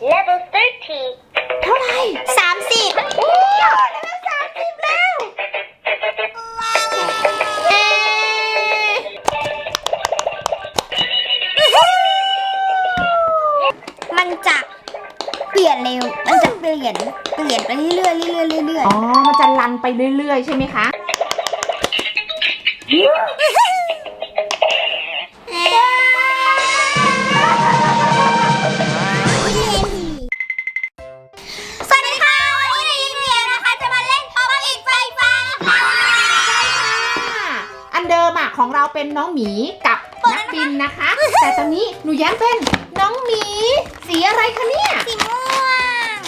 Level 30. เท่าไหร่สามสิบโอ้เลเวลสามสิบแล้ว เอ๊ะ มันจะเปลี่ยนเร็ว มันจะเปลี่ยน เปลี่ยนไปเรื่อยๆเรื่อยๆเรื่อยอ๋อ มันจะลันไปเรื่อยๆ ใช่ไหมคะ ๆ เราเป็นน้องหมีกับนักบินนะคะ แต่ตอนนี้หนูแย้มเป็นน้องหมี สีอะไรคะเนี่ยสีม่วง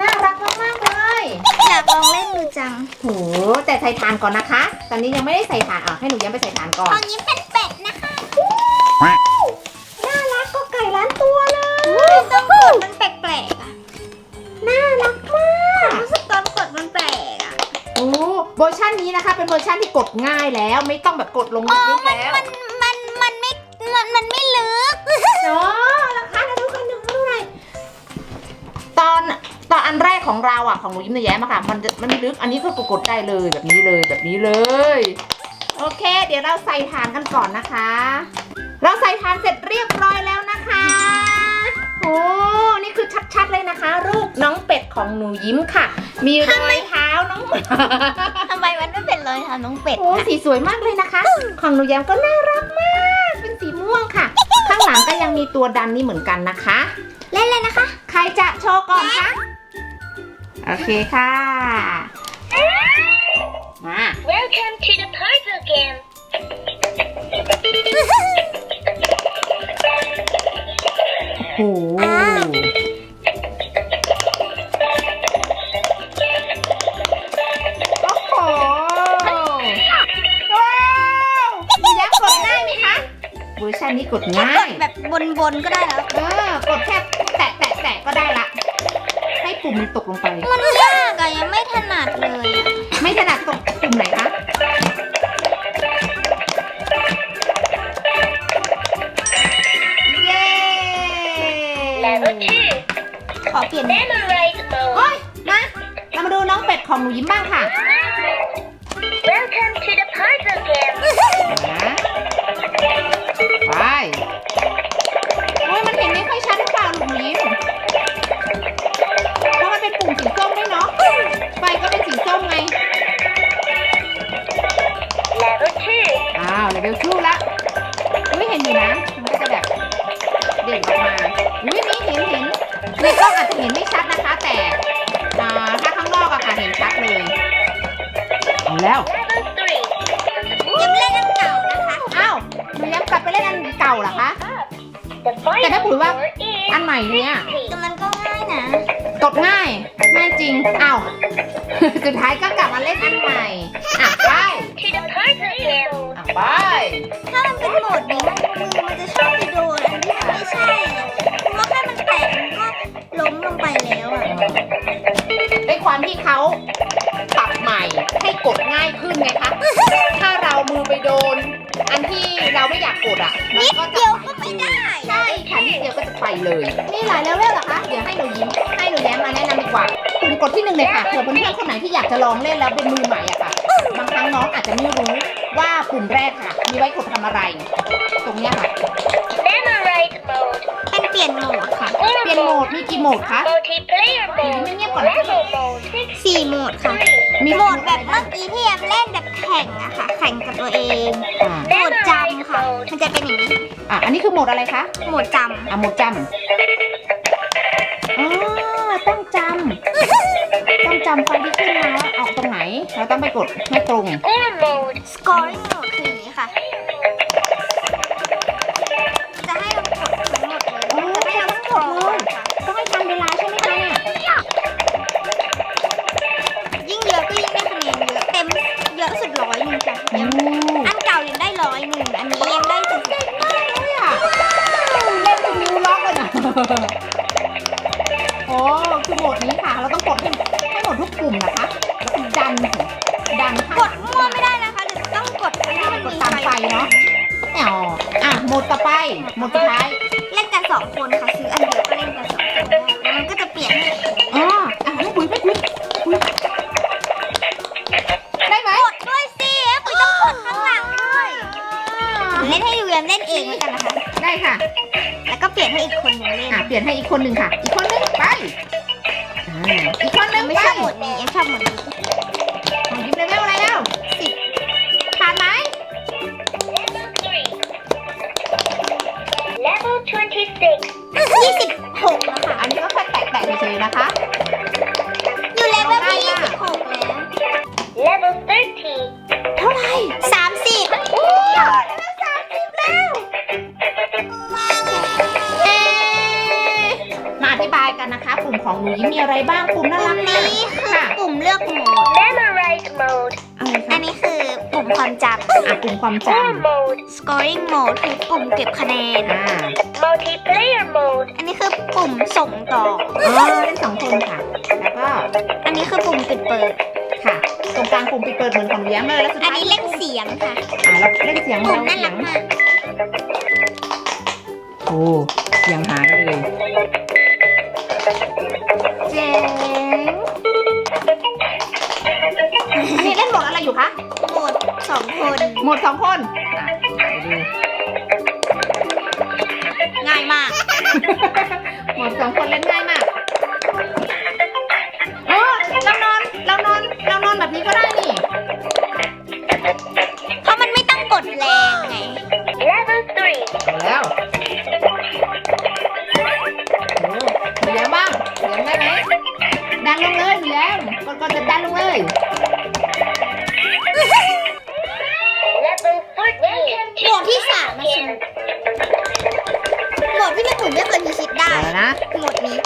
น่ารักมากๆเลยอยากลองเล่นดูจังโหแต่ใส่ฐานก่อนนะคะ ตอนนี้ยังไม่ได้ใส่ฐานอะให้หนูแย้มไปใส่ฐานก่อขอนงยิ้มเป็นเป็ดนะคะ เป็นเวอร์ชันที่กดง่ายแล้ว ไม่ต้องแบบกดลงลึกๆแล้วมันมันมันไม่มันมันไม่ลึกเนาะราคาเดี๋ยวดูกันหนึ่งเท่าไหร่ตอนตอนอันแรกของเราอะของหนูยิ้มหนูแย้มอะค่ะ มันจะมันไม่ลึกอันนี้ก็กดได้เลยแบบนี้เลยแบบนี้เลย โอเค เดี๋ยวเราใส่ฐานกันก่อนนะคะ เราใส่ฐานเสร็จเรียบร้อยแล้วนะคะโอ้นี่คือชัดๆเลยนะคะ รูปน้องเป็ดของหนูยิ้มค่ะ มีรอยเท้าน้องหมาทำไมมันไม่เป็นรอยเท้าน้องเป็ดโอ้สีสวยมากเลยนะคะ ของหนูแย้มก็น่ารักมาก เป็นสีม่วงค่ะ ข้างหลังก็ยังมีตัวดันนี่เหมือนกันนะคะ เล่นเลยนะคะ ใครจะโชว์ก่อนคะโอเคค่ะ มา Welcome to the puzzle game. โอ้โหอ่าโอ้โหว้าวหนูแย้มกดง่ายไหมคะเวอร์ชันนี้กดง่ากยดแบบบนๆก็ได้แล้ว เออกดแค่แตะแตะแตะก็ได้ละ ให้ปุ่มมันตกลงไป มันยากอะยังไม่ถนัดเลยอะไม่ถนัดตกปุ่มไหนคะ 2. ขอเปลี่ยน Memorize โอ้ mode. ยมาเรามาดูน้องเป็ดของหนูยิ้มบ้างค่ะ Welcome to the puzzle game. นะไปโอ้ยมันเห็นไม่ค่อยชัดหรือเปล่าหนูยิ้มเพราะมันเป็นปุ่มสีส้มด้วยเนาะไฟก็เป็นสีส้มไง Level 2. อ้าวเลเวลทูละ ในกล้องอาจจะเห็นไม่ชัดนะคะ แต่อ่าถ้าข้างนอกอะค่ะเห็นชัดเลยเอาแล้ว Level 3. ยังเล่นอันเก่านะคะอ้าวหนูยังกลับไปเล่นอันเก่าเหรอคะ The final Kaya po ba? score is อันใหม่เนี่ยแต่มันก็ง่ายนะกดง่ายง่ายจริงอ้าวสุดท้ายก็กลับมาเล่นอันใหม่อะไป to the puzzle game. อะไปถ้ามันเป็นโหมดนี้มันมือมันจะชอบ ไปแล้วอะด้วยความที่เขาปรับใหม่ให้กดง่ายขึ้นไงคะ ถ้าเรามือไปโดน อันที่เราไม่อยากกดอะมันนิดก็จะเดียวก็ไม่ได้ ใช่ค่ะนิดเดียวก็จะไปเลยนี่หลายเลเวลเหรอคะ เดี๋ยวให้หนูยิ้มให้หนูแย้มมาแนะนำดีกว่าปุ่มกดที่หนึ่งเลยค่ะเผื่อเพื่อนๆคนไหนที่อยากจะลองเล่นแล้วเป็นมือใหม่อะค่ะ บางครั้งน้องอาจจะไม่รู้ว่าปุ่มแรกค่ะ มีไว้กดทำอะไร ตรงเนี้ยค่ะ Memorize โหมด มีกี่โหมดคะ Multiplayer mode. Ini apa? Level mode. สี่โหมดค่ะ Three. มีโหมดแบบเมื่อกี้ที่แอมเล่นแบบแข่งอะค่ะ แข่งกับตัวเองอ่าโหมดจำค่ะ มันจะเป็นอย่างนี้ อะอันนี้คือโหมดอะไรคะ โหมดจอะโหมดจำอ๋อต้องจำต้องจำไฟที่ขึ้นมาว่าออกตรงไหน เราต้องไปกดไม่ตรง Or mode. ำ scoring มดต่อไป หมดสุดท้าย เล่นกันสองคนค่ะซื้ออันเดียวก็เล่นกันสองคนได้แล้วมันก็จะเปลี่ยนให้อ๋ออะให้ปุ๋ยให้ปุ๋ยปุ๋ยได้ไหม กดด้วยสิปุ๋ยต้องกดข้างหลังด้วยเล่นให้ยูเรียมเล่นเองแล้วกันนะคะ ได้ค่ะ แล้วก็เปลี่ยนให้อีกคนหนึ่งเล่น อะเปลี่ยนให้อีกคนหนึ่งค่ะ อีกคน นูยิ้มมีอะไรบ้างปุ่มน่ารักมากนี่คือค่ะปุ่มเลือกโหมด Memorize mode. อะไรอัคะนนี้คือปุ่มความจอะปุ่มความจ Core mode. ำ scoring mode คือปุ่มเก็บคะแนนำอ่า Multiplayer mode. อันนี้คือปุ่มส่งต่อ อ๋อเล่นสองคนค่ะ แล้วก็ อันนี้คือปุ่มปิดเปิด ค่ะ ตรงกลางปุ่มปิดเปิดเหมือนของเลี้ยงเลยแล้วสุดอันท้ายนี้เล่นเสียงค่ะ อ่าแล้วเล่นเสียงปุ่มเราน่าเสีรัยกงมากโอ้เสียงหายไปเลยเจ๋งอันนี้เล่นโหมดอะไรอยู่คะโหมดสองคน โหมดสองคนอะไปดูง่ายมากหมดสองคนเล่นง่ายมากเออเรานอนเรานอนเรานอนแบบนี้ก็ได้นี่ เพราะมันไม่ต้องกดแรงไง Level 3. เอาแล้ว หมดนี้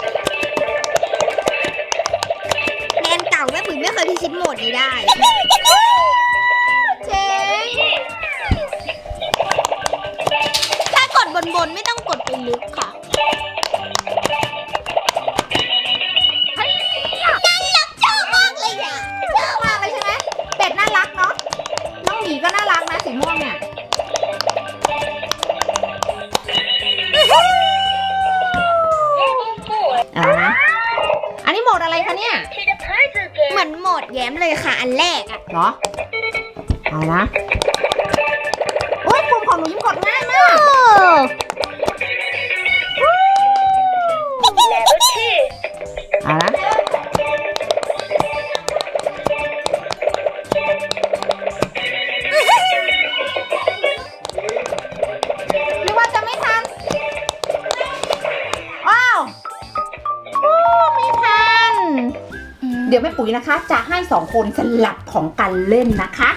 ใน เดี๋ยวแม่ปุ๋ยนะคะ จะให้สองคนสลับของกันเล่นนะคะ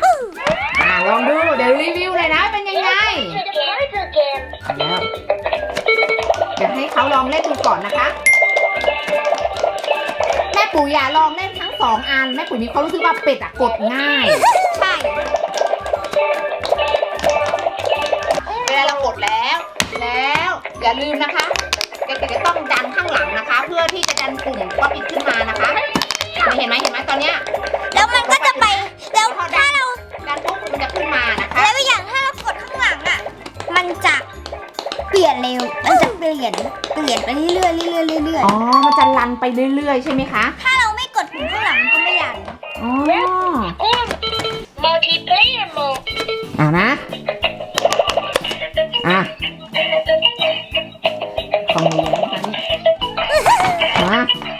อ่าลองดูเดี๋ยวรีวิวเลยนะเป็นยังไง To the puzzle game. เอาแล้วเดี๋ยวให้เขาลองเล่นดูก่อนนะคะ แม่ปุ๋ยอย่าลองเล่นทั้งสองอัน แม่ปุ๋ยมีความรู้สึกว่าเป็ดอะกดง่าย ใช่เวลาเรากดแล้ว แล้วอย่าลืมนะคะเด็กๆจะต้องดันข้างหลังนะคะ เพื่อที่จะดันปุ่มก็ปิดขึ้นมานะคะ เห็นไหมเห็นไหมตอนเนี้ยแล้วมันก็จะไป แล้วถ้าเรา ดันปุ๊บมันจะขึ้นมานะคะ แล้วอีกอย่างถ้าเรากดข้างหลังอะ มันจะเปลี่ยนเร็ว มันจะเปลี่ยน เปลี่ยนไปเรื่อยๆเรื่อยๆเรื่อยอ๋อ มันจะลันไปเรื่อย ๆ ใช่ไหมคะ ๆถ้าเราไม่กดปุ่มข้างหลังมันก็ไม่ยันอ๋อ Or multiplayer mode. เอานะ อะของหนูนะคะนี่มาอะ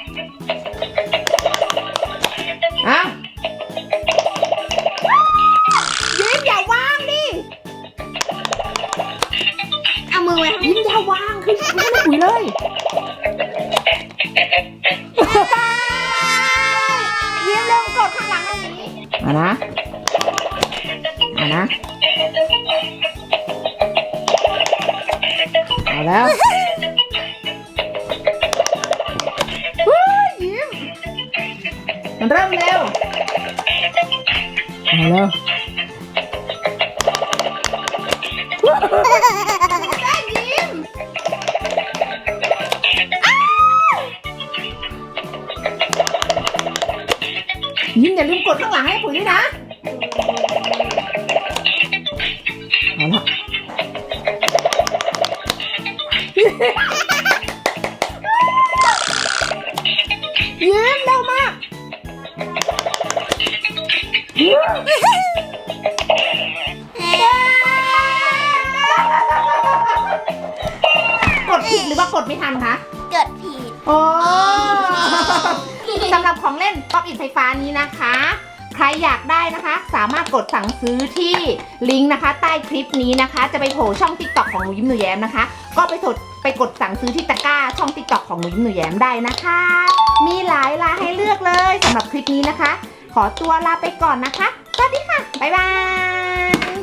นะเอานะเอาแล้วเฮ้ยยิ้มมันเริ่มเร็วเอาแล้ว กดผิดหรือว่ากดไม่ทันคะ เกิดผิด โอ้สำหรับของเล่นป๊อปอินไฟฟ้านี้นะคะ ใครอยากได้นะคะ สามารถกดสั่งซื้อที่ลิงก์นะคะ ใต้คลิปนี้นะคะ จะไปโผล่ช่องติ๊กต็อกของหนูยิ้มหนูแย้มนะคะ ก็ไปกดไปกดสั่งซื้อที่ตะกร้าช่องติ๊กต็อกของหนูยิ้มหนูแย้มได้นะคะ มีหลายลายให้เลือกเลยสำหรับคลิปนี้นะคะ ขอตัวลาไปก่อนนะคะ สวัสดีค่ะ บ๊ายบาย